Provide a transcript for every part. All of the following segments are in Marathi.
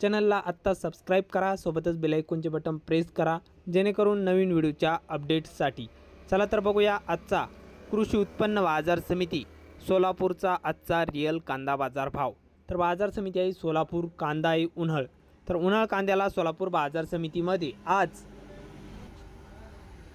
चॅनलला आत्ता सबस्क्राईब करा सोबतच बेलायकोनचे बटन प्रेस करा जेणेकरून नवीन व्हिडिओच्या अपडेट्ससाठी चला तर बघूया आजचा कृषी उत्पन्न बाजार समिती सोलापूरचा आजचा रिअल कांदा बाजार भाव. तर बाजार समिती आहे सोलापूर कांदा आहे उन्हाळ. तर उन्हाळ कांद्याला सोलापूर बाजार समितीमध्ये आज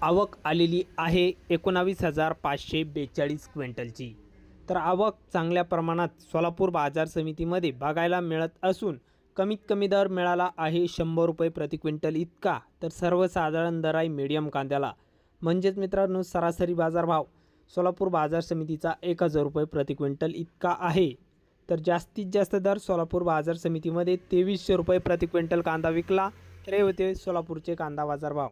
आवक आलेली आहे एकोणावीस हजार पाचशे बेचाळीस क्विंटलची. तर आवक चांगल्या प्रमाणात सोलापूर बाजार समितीमध्ये बघायला मिळत असून कमीत कमी दर मिळाला आहे शंभर रुपये प्रति क्विंटल इतका तर सर्वसाधारण दर आहे मीडियम कांद्याला. म्हणजेच मित्रांनो सरासरी बाजारभाव. सोलापूर बाजार समितीचा एक हजार रुपये प्रति क्विंटल इतका आहे. तर जास्तीत जास्त दर सोलापूर बाजार समितीमध्ये तेवीसशे रुपये प्रति क्विंटल कांदा विकला. तर हे होते सोलापूरचे कांदा बाजारभाव.